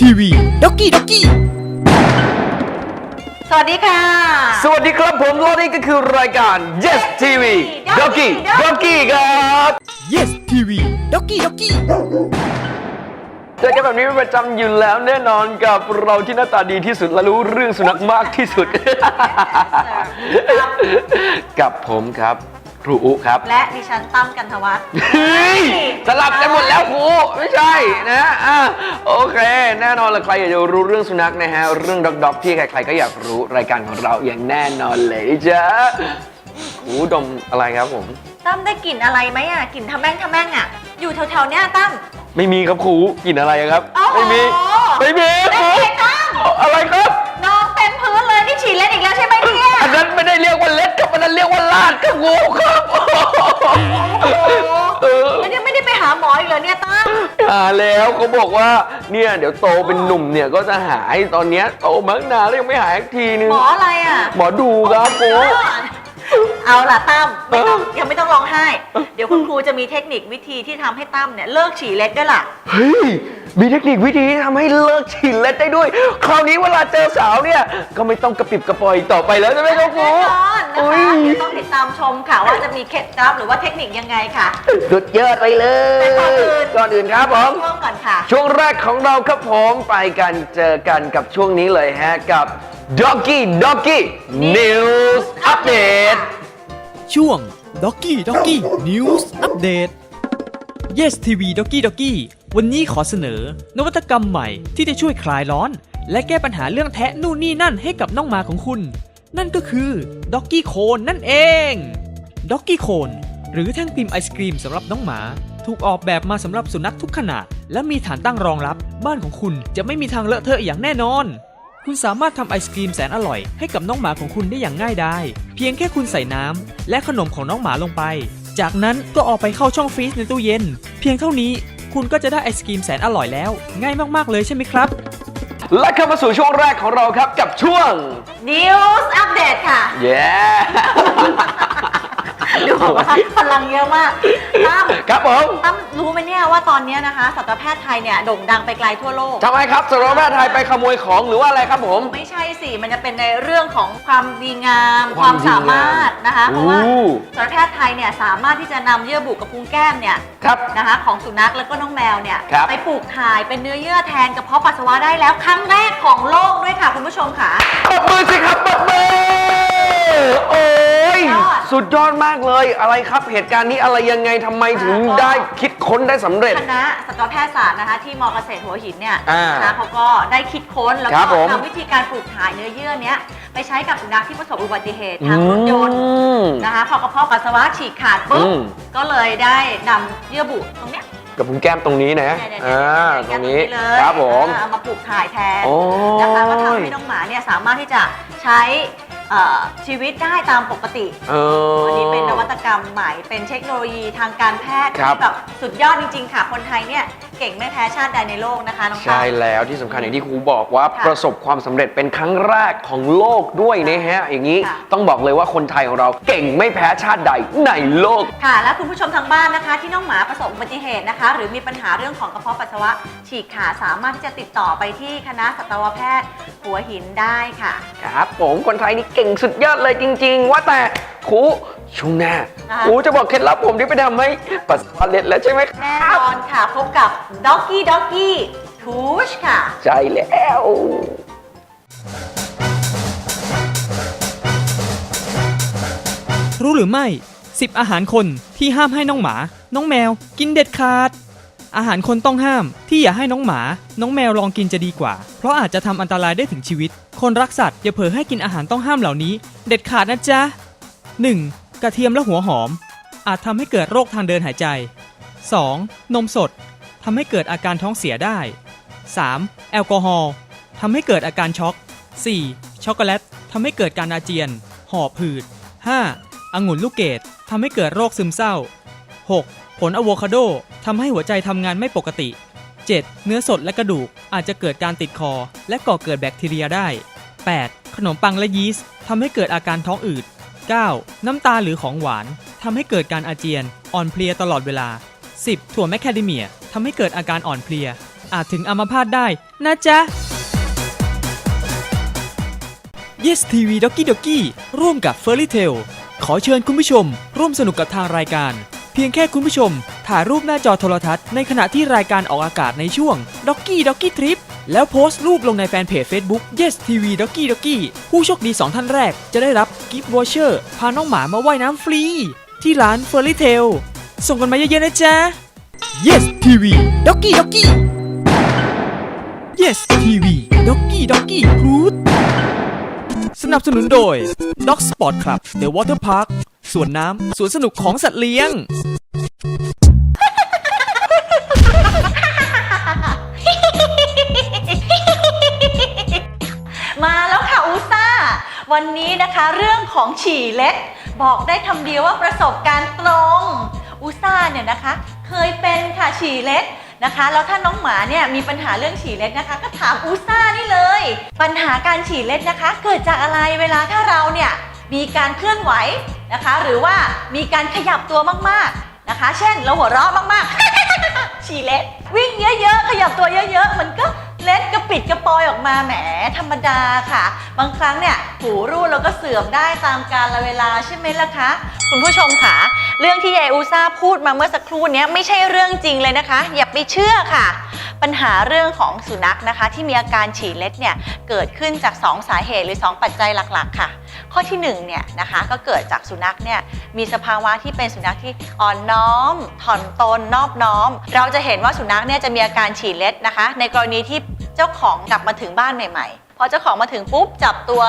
Yes TV ด็อกกี้ด็อกกี้ สวัสดีค่ะ สวัสดีครับผมและนี่ก็คือรายการ Yes TV d o g g y d o g g y ครับ Yes TV ด็อกกี้ด็อกกี้เจอกันแบบนี้เป็นประจำอยู่แล้วแน่นอนกับเราที่หน้าตาดีที่สุดและรู้เรื่องสุนัขมากที่สุด กับผมครับค รูอุครับ และดิฉันตั้มกันทวัฒน์เฮ้ยสลับกันหมดแล้วครูไม่ใช่นะอะโอเค แน่นอนละใครอยากจะรู้เรื่องสุนัขนะฮะ เรื่องด็อกด็อกที่ใครๆก็อยากรู้รายการของเราอย่างแน่นอนเลยจ้ะครูดมอะไรครับผมตั้มได้กลิ่นอะไรไหมอะกลิ่นทำแม่งทำแม่งอะ อยู่แถวๆเนี้ยตั้มไม่มีครับครูกลินอะไรครับโอ้โหไม่มี ไม่มีคได้รูไงตั้มอะไรครับ ฉีดเล่นอีกแล้วใช่ไหมเนี่ยอันนั้นไม่ได้เรียกว่าเล็ดครับอันนั้นเรียกว่าลาดครับครูครับโอ้โหเออแล้วยังไม่ได้ไปหาหมออีกเหรอเนี่ยตั้มหาแล้วเขาบอกว่าเนี่ยเดี๋ยวโตเป็นหนุ่มเนี่ยก็จะหายตอนเนี้ยโตมาตั้งนานแล้วยังไม่หายสักทีนึงหมออะไรอะ หมอดูครับครูเอาล่ะตั้มไม่ต้องยังไม่ต้องร้องไห้ เดี๋ยวคุณครูจะมีเทคนิควิธีที่ทำให้ตั้มเนี่ยเลิกฉี่เล็ดด้วยล่ะ เฮ้ย มีเทคนิควิธีที่ทำให้เลิกฉีดเล็ดได้ด้วย คราวนี้เวลาเจอสาวเนี่ย ก็ไม่ต้องกระปิบกระปอยต่อไปแล้วใช่ไหมครับครูแน่นอนนะอุ้คะยเดี๋ยวต้องติดตามชมค่ะ ว่าจะมีเคล็ดลับหรือว่าเทคนิคยังไงค่ะ สุดยอดไปเลยแต่ก่อนอื่น ก่อนอื่นครับผม ช่วงก่อนค่ะ ช่วงแรกของเราครับผมไปกันเจอกันกับช่วงนี้เลยฮะ กับ Doggy Doggy News Update ช่วงด็อกกี้ด็อกกี้ News Update Yes TV ด็อกกี้ด็อกกี้ วันนี้ขอเสนอ นวัตกรรมใหม่ที่จะช่วยคลายร้อน และแก้ปัญหาเรื่องแทะนู่นนี่นั่นให้กับน้องหมาของคุณ นั่นก็คือด็อกกี้โคนนั่นเองด็อกกี้โคนหรือแท่งพิมพ์ไอศกรีมสำหรับน้องหมา ถูกออกแบบมาสำหรับสุนัขทุกขนาด และมีฐานตั้งรองรับ บ้านของคุณจะไม่มีทางเลอะเทอะอย่างแน่นอน คุณสามารถทำไอศกรีมแสนอร่อยให้กับน้องหมาของคุณได้อย่างง่ายดายเพียงแค่คุณใส่น้ำและขนมของน้องหมาลงไป จากนั้นก็เอาไปเข้าช่องฟรีซในตู้เย็น เพียงเท่านี้ คุณก็จะได้ไอศกรีมแสนอร่อยแล้ว ง่ายมากๆเลยใช่ไหมครับ และเข้ามาสู่ช่วงแรกของเราครับกับช่วง News Update ค่ะ เย้ ดูว่าพลังเยอะมากตั้มครับผมตั้มรู้ไหมเนี่ยว่าตอนเนี้ยนะคะสัตวแพทย์ไทยเนี่ยโด่งดังไปไกลทั่วโลก ทำไมครับสารวัตรไทยไปขโมยของหรือว่าอะไรครับผม ไม่ใช่สิ มันจะเป็นในเรื่องของความดีงามความความสามารถนะคะดีงามเพราะว่าโอ้สัตวแพทย์ไทยเนี่ยสามารถที่จะนำเยื่อบุกับพุงแก้มเนี่ยครับ นะคะของสุนัขแล้วก็น้องแมวเนี่ยครับ ไปปลูกถ่ายเป็นเนื้อเยื่อแทนกระเพาะปัสสาวะได้แล้วครั้งแรกของโลกด้วยค่ะคุณผู้ชมค่ะ ปรบมือสิครับปรบมือโอ้ยยอด สุดยอดมากเลยอะไรครับ เหตุการณ์นี้อะไรยังไงทำไมถึงก็ได้คิดค้นได้สำเร็จ คณะสัตวแพทยศาสตร์นะคะที่มอเกษตรหัวหินเนี่ยอ่านะคะเขาก็ได้คิดค้นแล้วครัก็บผมทำวิธีการปลูกถ่ายเนื้อเยื่อเนี้ยไปใช้กับสุนัขที่ประสบอุบัติเหตุทางรถยนต์อืมนะคะพอกระเพาะปัสสาวะฉีกขาดปุ๊บอืม ก็เลยได้นำเยื่อบุตรงเนี้ยกับพุงแก้มตรงนี้นะเนี่ยๆๆอ่าตรงนี้เลยครับผม อ่าเอามาปลูกถ่ายแทนโอ้ย นะคะก็ทำให้น้องหมาเนี่ยสามารถที่จะใช้ เอ่อชีวิตได้ตามปกติ เอออันนี้เป็นนวัตกรรมใหม่ เป็นเทคโนโลยีทางการแพทย์ครับที่แบบสุดยอดจริง ๆ ค่ะ คนไทยเนี่ย เก่งไม่แพ้ชาติใดในโลกนะคะน้องใช่ตั้มแล้วที่สำคัญอย่างที่ครูบอกว่าค่ะประสบความสำเร็จเป็นครั้งแรกของโลกด้วยนะฮะ อย่างนี้ค่ะ ต้องบอกเลยว่าคนไทยของเราเก่งไม่แพ้ชาติใดในโลก ค่ะ และคุณผู้ชมทางบ้านนะคะ ที่น้องหมาประสบอุบัติเหตุนะคะ หรือมีปัญหาเรื่องของกระเพาะปัสสาวะ ฉีกขาดสามารถที่จะติดต่อไปที่คณะสัตวแพทย์ หัวหินได้ค่ะ ครับผมคนไทยนี่เก่งสุดยอดเลยจริง ๆ ว่าแต่ครูช่วงหน้านะคะครูจะบอกเคล็ดลับผมที่ไปทำให้ปัสสาวะเล็ดแล้วใช่ไหมคแน่รับ นอนค่ะ พบกับด็อกกี้ด็อกกี้ทูชค่ะใช่แล้ว รู้หรือไม่ 10 อาหารคนที่ห้ามให้น้องหมา น้องแมว กินเด็ดขาด อาหารคนต้องห้ามที่อย่าให้น้องหมา น้องแมวลองกินจะดีกว่า เพราะอาจจะทำอันตรายได้ถึงชีวิต คนรักสัตว์อย่าเผลอให้กินอาหารต้องห้ามเหล่านี้ เด็ดขาดนะจ๊ะ 1. กระเทียมและหัวหอม อาจทำให้เกิดโรคทางเดินหายใจ 2. นมสดทำให้เกิดอาการท้องเสียได้ 3. แอลกอฮอล์ทำให้เกิดอาการช็อก 4. ช็อกโกแลตทำให้เกิดการอาเจียน หอบหืด 5. องุ่นลูกเกดทำให้เกิดโรคซึมเศร้า 6. ผลอะโวคาโดทำให้หัวใจทำงานไม่ปกติ 7. เนื้อสดและกระดูกอาจจะเกิดการติดคอ และก่อเกิดแบคทีเรียได้ 8. ขนมปังและยีสต์ทำให้เกิดอาการท้องอืด 9. น้ำตาหรือของหวานทำให้เกิดการอาเจียน อ่อนเพลียตลอดเวลา 10. ถั่วแมคแคเดเมียทำให้เกิดอาการอ่อนเพลีย อาจถึงอัมพาตได้นะจ๊ะ Yes TV d o k i d o k i ร่วมกับ f u r r y t a l ขอเชิญคุณผู้ชม ร่วมสนุกกับทางรายการ เพียงแค่คุณผู้ชม ถ่ายรูปหน้าจอโทรทัศน์ในขณะที่รายการออกอากาศในช่วง d o k i d o k i Trip แล้วโพสต์รูปลงในแฟนเพจ Facebook Yes TV d o k i d o k i ผู้โชคดี 2 ท่านแรกจะได้รับกิฟต์วอเชอร์พาน้องหมามาว่ายน้ำฟรี ที่ร้าน f u r r y t a l ส่งกันมาเยอะๆนะจ๊ะ Yes TV d o k i d o k i Yes TV d o k i d o k i Fruit สนับสนุนโดย Dog Sport Club The Water Park สวนน้ำสวนสนุกของสัตว์เลี้ยง มาแล้วค่ะอูซ่า วันนี้นะคะเรื่องของฉี่เล็ดบอกได้คำเดียวว่าประสบการณ์ตรง อูซ่าเนี่ยนะคะ เคยเป็นค่ะฉี่เล็ดนะคะ แล้วถ้าน้องหมาเนี่ยมีปัญหาเรื่องฉี่เล็ดนะคะ ก็ถามอูซ่านี่เลย ปัญหาการฉี่เล็ดนะคะ เกิดจากอะไรเวลาถ้าเราเนี่ยมีการเคลื่อนไหวนะคะ หรือว่ามีการขยับตัวมากๆนะคะ เช่นเราหัวเราะมากๆฉี่เล็ดวิ่งเยอะๆขยับตัวเยอะ ๆ มันก็ เล็ดกระปิดกระปอยออกมาแหมธรรมดาค่ะ บางครั้งเนี่ยหูรูดแล้วก็เสื่อมได้ตามกาลเวลาใช่ไหมล่ะคะ คุณผู้ชมค่ะ เรื่องที่ยายอูซ่าพูดมาเมื่อสักครู่นี้ไม่ใช่เรื่องจริงเลยนะคะ อย่าไปเชื่อค่ะ ปัญหาเรื่องของสุนัขนะคะ ที่มีอาการฉี่เล็ดเนี่ยเกิดขึ้นจาก 2 สาเหตุหรือ 2 ปัจจัยหลักๆ ค่ะ ข้อที่1เนี่ยนะคะก็เกิดจากสุนัขเนี่ยมีสภาวะที่เป็นสุนัขที่อ่อนน้อม ถ่อมตนนอบน้อม เราจะเห็นว่าสุนัขเนี่ยจะมีอาการฉี่เล็ดนะคะ ในกรณีที่เจ้าของกลับมาถึงบ้านใหม่ ๆพอเจ้าของมาถึงปุ๊บจับตัว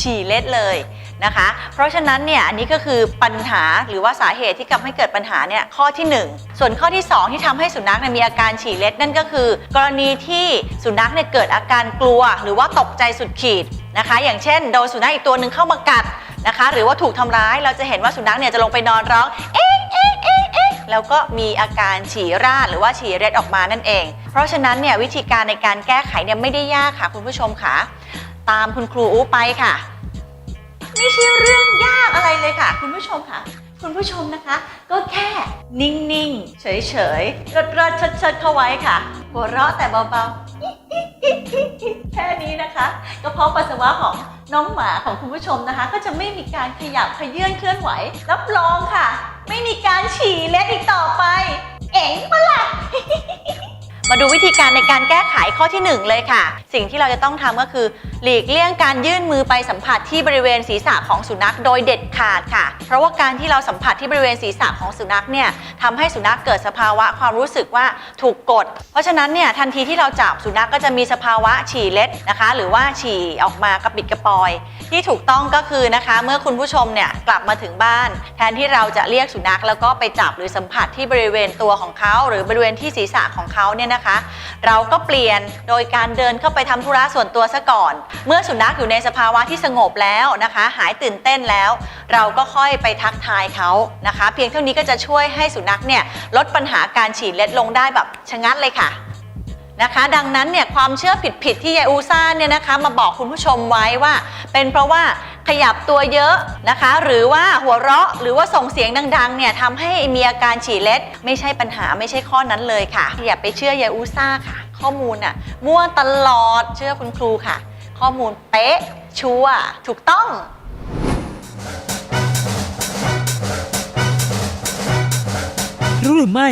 ฉี่เล็ดเลยนะคะ เพราะฉะนั้นเนี่ยอันนี้ก็คือปัญหาหรือว่าสาเหตุที่ทำให้เกิดปัญหาเนี่ยข้อที่ 1 ส่วนข้อที่ 2 ที่ทำให้สุนัขเนี่ยมีอาการฉี่เล็ดนั่นก็คือ กรณีที่สุนัขเนี่ยเกิดอาการกลัว หรือว่าตกใจสุดขีดนะคะ อย่างเช่นโดนสุนัขอีกตัวหนึ่งเข้ามากัดนะคะ หรือว่าถูกทำร้ายเราจะเห็นว่าสุนัขเนี่ยจะลงไปนอนร้องเอ๊ะเอ๊ะเอ๊ะเอ๊ะแล้วก็มีอาการฉี่ราดหรือว่าฉี่เล็ดออกมานั่นเอง เพราะฉะนั้นเนี่ยวิธีการในการแก้ไขเนี่ยไม่ได้ยากค่ะคุณผู้ชมค่ะ ตามคุณครูอู้ไปค่ะ ไม่ใช่เรื่องยากอะไรเลยค่ะ คุณผู้ชมค่ะ คุณผู้ชมนะคะ ก็แค่นิ่งๆ เฉยๆรดๆชดๆเข้าไว้ค่ะ หัวเราะแต่เบาๆ แค่นี้นะคะกระเพาะปัสสาวะของน้องหมาของคุณผู้ชมนะคะ ก็จะไม่มีการขยับขยื่นเคลื่อนไหว รับรองค่ะ ไม่มีการฉี่เล็ดอีกต่อไป เอ๋งปล่ะ มาดูวิธีการในการแก้ไขข้อที่ 1 เลยค่ะ สิ่งที่เราจะต้องทำก็คือ หลีกเลี่ยงการยื่นมือไปสัมผัสที่บริเวณศีรษะของสุนัขโดยเด็ดขาดค่ะ เพราะว่าการที่เราสัมผัสที่บริเวณศีรษะของสุนัขเนี่ยทำให้สุนัขเกิดสภาวะความรู้สึกว่าถูกกด เพราะฉะนั้นเนี่ยทันทีที่เราจับสุนัขก็จะมีสภาวะฉี่เล็ดนะคะ หรือว่าฉี่ออกมากระปิดกระปอย ที่ถูกต้องก็คือนะคะ เมื่อคุณผู้ชมเนี่ยกลับมาถึงบ้าน แทนที่เราจะเรียกสุนัขแล้วก็ไปจับหรือสัมผัสที่บริเวณตัวของเขา หรือบริเวณที่ศีรษะของเขาเนี่ยนะคะ เราก็เปลี่ยนโดยการเดินเข้าไปทำธุระส่วนตัวซะก่อน เมื่อสุนัขอยู่ในสภาวะที่สงบแล้วนะคะ หายตื่นเต้นแล้ว เราก็ค่อยไปทักทายเขานะคะ เพียงเท่านี้ก็จะช่วยให้สุนัขเนี่ยลดปัญหาการฉี่เล็ดลงได้แบบชะงัดเลยค่ะนะคะดังนั้นเนี่ยความเชื่อผิดๆที่ยายอูซ่าเนี่ยนะคะมาบอกคุณผู้ชมไว้ว่า เป็นเพราะว่า ขยับตัวเยอะนะคะ หรือว่าหัวเราะหรือว่าส่งเสียงดังๆเนี่ยทำให้มีอาการฉี่เล็ด ไม่ใช่ปัญหาไม่ใช่ข้อนั้นเลยค่ะ อย่าไปเชื่อยายอูซ่าค่ะ ข้อมูลน่ะมั่วตลอดเชื่อคุณครูค่ะ ข้อมูลเป๊ะ ชัวถูกต้องรู้หรือไม่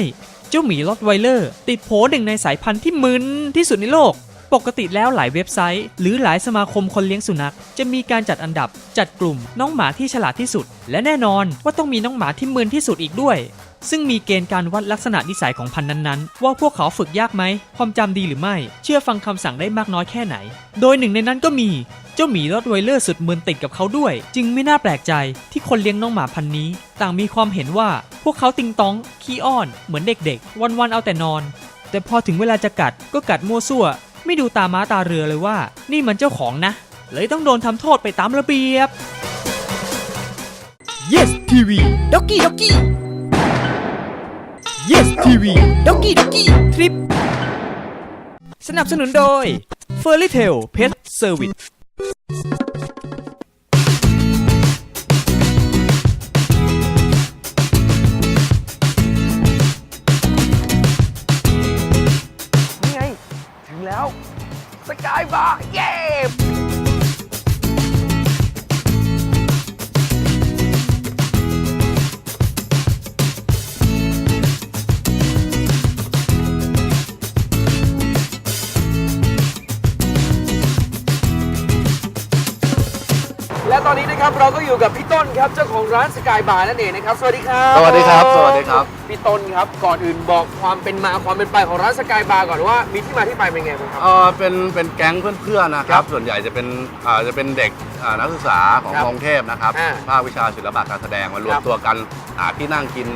เจ้าหมีลอตไวเลอร์ ติดโผหนึ่งในสายพันธุ์ที่มึนที่สุดในโลก ปกติแล้วหลายเว็บไซต์ หรือหลายสมาคมคนเลี้ยงสุนัข จะมีการจัดอันดับ จัดกลุ่มน้องหมาที่ฉลาดที่สุด และแน่นอนว่าต้องมีน้องหมาที่มึนที่สุดอีกด้วย ซึ่งมีเกณฑ์การวัดลักษณะนิสัยของพันธุ์นั้นๆ ว่าพวกเขาฝึกยากไหม ความจำดีหรือไม่ เชื่อฟังคำสั่งได้มากน้อยแค่ไหน โดยหนึ่งในนั้นก็มีเจ้าหมีรอดไวเลอร์สุดมึนติดกับเขาด้วย จึงไม่น่าแปลกใจที่คนเลี้ยงน้องหมาพันธุ์นี้ ต่างมีความเห็นว่าพวกเขาติงตองขี้อ้อน เหมือนเด็กๆ วันๆเอาแต่นอน แต่พอถึงเวลาจะกัดก็กัดมั่วซั่ว ไม่ดูตาม้าตาเรือเลยว่า นี่มันเจ้าของนะ เลยต้องโดนทำโทษไปตามระเบียบ Yes TV ด็อกกี้ด็อกกี้ Yes TV ด็อกกี้ด็อกกี้ทริปสนับสนุนโดย f u r r y t a i l Pet Service รับเจ้าของร้านสกายบาร์นั่นเองนะครับ สวัสดีครับสวัสดีครับสวัสดีครับ พี่ต้นครับ ก่อนอื่นบอกความเป็นมาความเป็นไปของร้านสกายบาร์ก่อนว่ามีที่มาที่ไปเป็นไงบ้างครับ เออเป็นเป็นแก๊งเพื่อนๆนะคครัรับบส่วนใหญ่จะเป็นอ่าจะเป็นเด็กอ่านักศึกษาของครับกรุงเทพนะครับอ่าภาควิชาศิลปะการแสดงมารวคมรับตัวกันหาที่นั่งกิน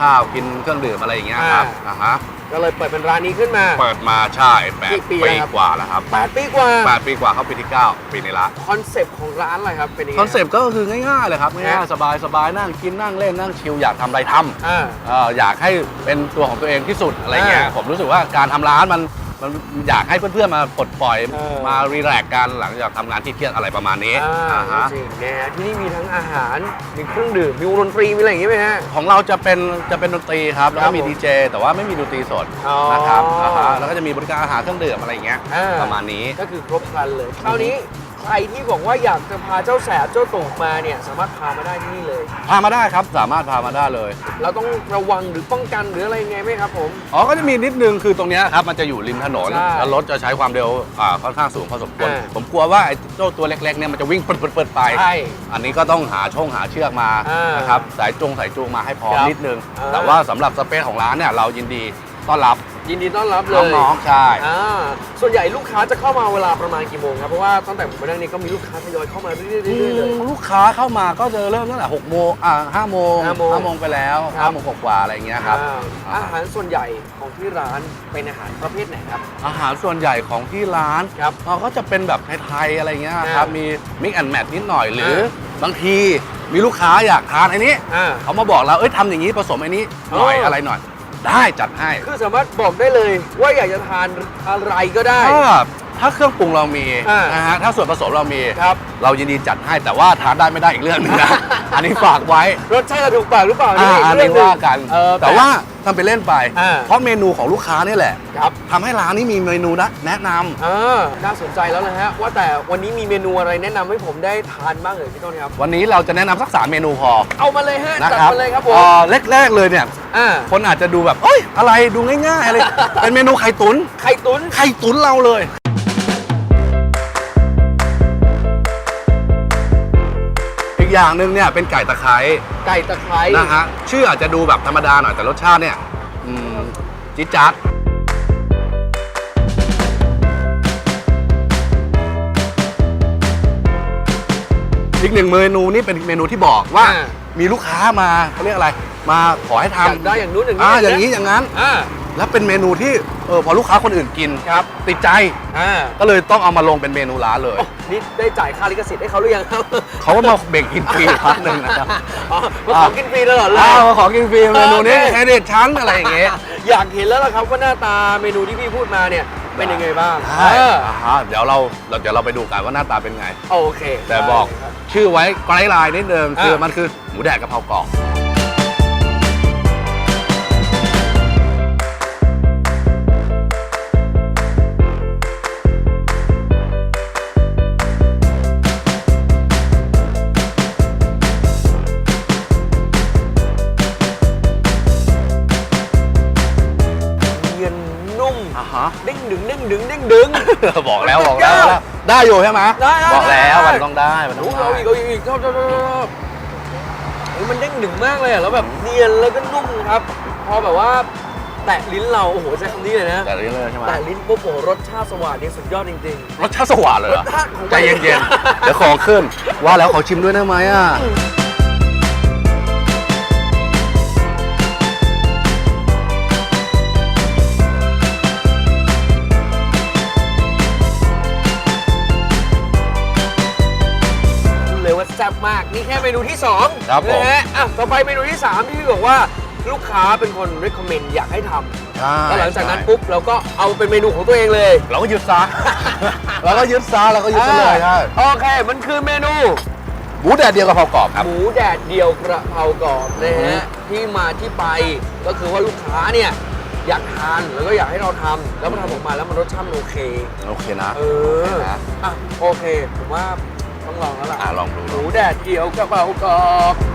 ข้าวกินเครื่องดื่มอะไรอย่างเงี้ยครับอ่านะฮะ ก็เลยเปิดเป็นร้านนี้ขึ้นมา เปิดมาใช่แปดกี่ปีปีแล้วครับ กว่าแล้วครับแปดปีกว่าแปดปีกว่าเข้าปีที่เก้าปีนี้ละคอนเซปต์ของร้านอะไรครับเป็นยังไงคอนเซปต์ก็คือง่ายๆเลยครับง่ายฮะๆสบายๆนั่งกินนั่งเล่นนั่งชิลอยากทำอะไรทำ อ่า เอ่ออยากให้เป็นตัวของตัวเองที่สุดอะไรเงี้ยอ่าผมรู้สึกว่าการทำร้านมัน มันอยากให้เพื่อนๆมาปลดปล่อยเออ มารีแลกซ์กันหลังจากทำงานที่เครียดอะไรประมาณนี้อ่าอ่าฮะจริงๆนะฮะที่นี่มีทั้งอาหาร มีเครื่องดื่ม มีวงดนตรีมีอะไรอย่างงี้ไหมฮะ ของเราจะเป็นจะเป็นดนตรีครับแล้วครัก็บมีผมดีเจแต่ว่าไม่มีดนตรีสดอ๋อ นะครับอ่าฮะแล้วก็จะมีบริการอาหารเครื่องดื่มอะไรอย่างเงี้ยอ่าประมาณนี้ ก็คือครบครันเลย คราวนี้ ใครที่บอกว่าอยากจะพาเจ้าแสบเจ้าตุ่มมาเนี่ยสามารถพามาได้ที่นี่เลย พามาได้ครับสามารถพามาได้เลย เราต้องระวังหรือป้องกันหรืออะไรยังไงไหมครับผม อ๋อก็จะมีนิดนึงคือตรงเนี้ยครับมันจะอยู่ริมถนนใช่แล้วรถจะใช้ความเร็วอ่าค่อนข้างสูงพอสมควรอ่า ผมกลัวว่าไอ้เจ้าตัวเล็กๆเนี่ยมันจะวิ่งเปิดๆๆไป ใช่ อันนี้ก็ต้องหาช่องหาเชือกมาอ่านนะครับสายจงสายจูงมาให้พร้อมครับนิดนึง อ่าแต่ว่าสำหรับสเปซของร้านเนี่ยเรายินดีต้อนรับ ยินดีต้อนรับเลยน้องๆใช่อ่าส่วนใหญ่ลูกค้าจะเข้ามาเวลาประมาณกี่โมงครับ เพราะว่าตั้งแต่ผมมานั่งนี่ก็มีลูกค้าทยอยเข้ามาเรื่อยๆเรื่อยๆเลย ลูกค้าเข้ามาก็จะเริ่มตั้งแต่6โมงอ่า5โมงห้าโมง5โมงไปแล้วครับ5โมงกว่าๆอะไรอย่างเงี้ยครับ อ่าอาหารส่วนใหญ่ของที่ร้านเป็นอาหารประเภทไหนครับ อาหารส่วนใหญ่ของที่ร้านครับเราก็จะเป็นแบบไทยๆอะไรเงี้ยครับอ่ามีมีมิกแอนแมทนิดหน่อยหรืออ่บางทีมีลูกค้าอยากทานไอ้นี้อ่า เขามาบอกเราเอ้ยทำอย่างนี้ผสมไอ้นี้หน่อยอ๋อออะไรหน่อย ได้จัดให้ คือสามารถบอกได้เลยว่าอยากจะทานอะไรก็ได้ ถ้า ถ้าเครื่องปรุงเรามีอ่าน นะฮะถ้าส่วนผสมเรามี ครับ เรายินดีจัดให้แต่ว่าทานได้ไม่ได้อีกเรื่องหนึงนะ อันนี้ฝากไว้รสชาติจะถูกปากหรือเปล่าอ่าอีกอันเรื่นี้งหงว่ากัน เออ แต่ว่าทำไปเล่นไป อ่า เพราะเมนูของลูกค้านี่แหละครับทำให้ร้านนี้มีเมนูนะแนะนำอ่าน่าสนใจแล้วนะฮะ ว่าแต่วันนี้มีเมนูอะไรแนะนำให้ผมได้ทานบ้างเลยพี่ต้นครับ วันนี้เราจะแนะนำสักสามเมนูพอเอามาเลยฮะนะจัดครับมาเลยครับผมเอ่อแรกๆเลยเนี่ย อ่าคนอาจจะดูแบบเอ้ย อะไรดูง่ายๆอะไร เป็นเมนูไข่ตุ๋นไข่ตุ๋นไข่ตุ๋นเราเลย อีกอย่างหนึ่งเนี่ยเป็นไก่ตะไคร้ไก่ตะไคร้นะฮะชื่ออาจจะดูแบบธรรมดาหน่อยแต่รสชาติเนี่ยอืมจิ๊ดจ๊าดอีกหนึ่งเมนูนี่เป็นเมนูที่บอกว่าอ่ามีลูกค้ามาเขาเรียกอะไร มาขอให้อยากทำได้อย่างนู้นอย่างนี้อ่าอย่างนี้อย่างนั้นอ่า แล้วเป็นเมนูที่เออพอลูกค้าคนอื่นกินครับ ติดใจ อ่าก็เลยต้องเอามาลงเป็นเมนูร้านเลย นี่ได้จ่ายค่าลิขสิทธิ์ให้เขาหรือยังครับเขาก็มาเบ่งกินฟรีพักหนึ่งนะครับอ๋อมาขอกินฟรีแล้วเหรออ้าวมาขอกินฟรีเมนูนี้โอเคให้เด็ดชั้นอะไรอย่างเงี้ยอยากเห็นแล้วล่ะครับว่าหน้าตาเมนูที่พี่พูดมาเนี่ยเป็นยังไงบ้างใช่เอออ่าฮะเดี๋ยวเราเราเดี๋ยวเราไปดูกันว่าหน้าตาเป็นไง โอเคแต่บอกได้ครับ ชื่อไว้ไกด์ไลน์นิดนึงคืออะมันคือหมูแดดกะเพรากรอบ ด้งดึงเด้งดึงเด้งดึง บอกแล้วบอกแล้วบอกแล้วได้อยู่ใช่ไหมได้ได้บอกแล้วได้ มันต้องได้มันต้โอ้องโหเอาอีกเอาอีกชอบชอบชอบชอบมันเด้งหนึ่งมากเลยอะแล้วแบบเนียนแล้วก็นุ่มครับ พอแบบว่า แตะลิ้นเราโอ้โหใช้คำนี้เลยนะ แต่เรื่อยๆใช่ไหมแตะลิ้นปุ๊บโอ้โหรสชาติสว่านนี่สุดยอดจริง รสชาติสว่านเลยเหรอรสชาติของมัน ใจเย็นๆเดี๋ยวของขึ้นว่าแล้วขอชิมด้วยได้ไหมอะ ๆ พูดเลยว่าแซ่บมากนี่แค่เมนูที่2ครับผม นะฮะอะต่อไปเมนูที่ 3ที่บอกว่าลูกค้าเป็นคน recommend อยากให้ทำใช่แล้วหลังจากนั้นปุ๊บเราก็เอาเป็นเมนูของตัวเองเลย เราก็ยึดซะ เราก็ยึดซะเราก็ยึดซะเลยใช่โอเค มันคือเมนู หมูแดดเดียวกับเผากรอบครับ หมูแดดเดียวกระเพรากรอบนะฮะที่มาที่ไปก็คือว่าลูกค้าเนี่ยอยากทานแล้วก็อยากให้เราทำแล้วมันทำออกมาแล้วมันรสชาติมันโอเค โอเคนะ เออนะ อะโอเค ผมว่า ต้องลองแล้วล่ะอะลองดูหมูแดดเดียวกระเพรากรอบ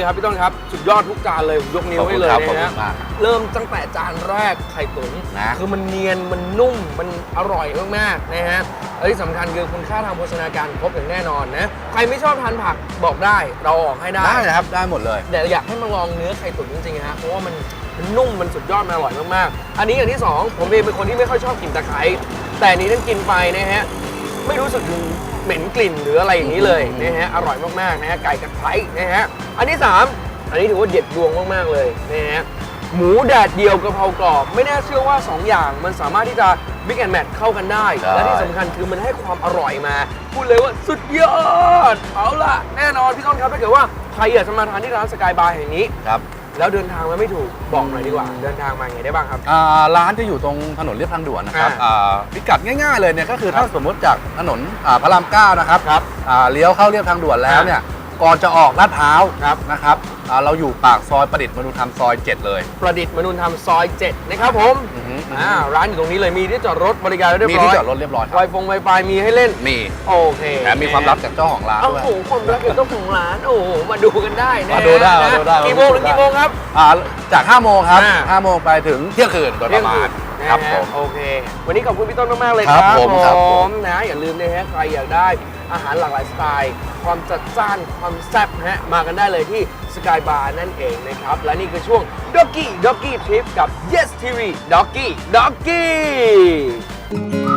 เลยครับพี่ต้นครับสุดยอดทุกจานเลยผมยกนิ้วให้เลยขอบคุณนะครัฮะบขอบคุณมากเริ่มตั้งแต่จานแรกไข่ตุ๋นนะ คือมันเนียนมันนุ่มมันอร่อยมากๆนะฮะและที่สำคัญคือคุณค่าทางโภชนาการครบอย่างแน่นอนนะใครไม่ชอบทานผักบอกได้เราออกให้ได้ ได้นะครับได้หมดเลย แต่อยากให้มาลองเนื้อไข่ตุ๋นจริงๆนะฮะเพราะว่ามันมันนุ่มมันสุดยอดมันอร่อยมากๆ อันนี้อย่างที่สองผมเองเป็นคนที่ไม่ค่อยชอบกลิ่นตะไคร้แต่อันนี้ท่านกินไปนะฮะไม่รู้สึกถึง เหม็นกลิ่นหรืออะไรอย่างนี้เลยนะฮะอร่อยมากๆนะฮะไก่ตะไคร้นะฮะอันที่สามอันนี้ถือว่าเด็ดดวงมากๆเลยนะฮะหมูแดดเดียวกะเพรากรอบ ไม่น่าเชื่อว่าสองอย่างมันสามารถที่จะ Big and Match เข้ากันได้ใช่และที่สำคัญคือมันให้ความอร่อยมา พูดเลยว่าสุดยอด เอาล่ะ แน่นอนพี่ต้นครับถ้าเกิดว่าใครอยากจะมาทานที่ร้านสกายบาร์แห่งนี้ ครับ แล้วเดินทางมาไม่ถูกบอกหน่อยดีกว่า เดินทางมาไงได้บ้างครับ อ่าร้านจะอยู่ตรงถนนเลียบทางด่วนนะครับอ่าอ่าพิกัดง่ายๆเลยเนี่ยก็คือถ้าสมมติจากถนนอ่าพระรามเก้านะครับครับอ่าเลี้ยวเข้าเลียบทางด่วนแล้วเนี่ยก่อนจะออกลาดพร้าวครับนะครับอ่าเราอยู่ปากซอยประดิษฐ์มนุธรรมซอย 7 เลย ประดิษฐ์มนุนธรรมซอย 7 นะครับผม อือฮึ อ่าร้านอยู่ตรงนี้เลยมีที่จอดรถบริการเรียบมีร้อยที่จอดรถเรียบร้อยคไวรับฟงไวไฟมีให้เล่นมีโอเคแถมมีความลับจากเจ้าของร้านเอ้าด้วยโอ้โหความรักจากเจ้าของร้านโอ้โหมาดูกันได้นะมาดูได้นะมาดูได้ กี่โมงถึงกี่โมงครับ อ่าจาก5โมงครับอ่า 5โมงไปถึงเที่ยงคืนโดยประมาณนะครับฮะผม โอเค วันนี้ขอบคุณพี่ต้นมาก ๆ เลยครับผมครับผม นะอย่าลืมนะฮะใครอยากได้ อาหารหลากหลายสไตล์ ความจัดจ้านความแซ่บฮะมากันได้เลยที่สกายบาร์นั่นเองนะครับ และนี่คือช่วง d o g g y d o g g y Trip กับ Yes TV d o g g y d o g g y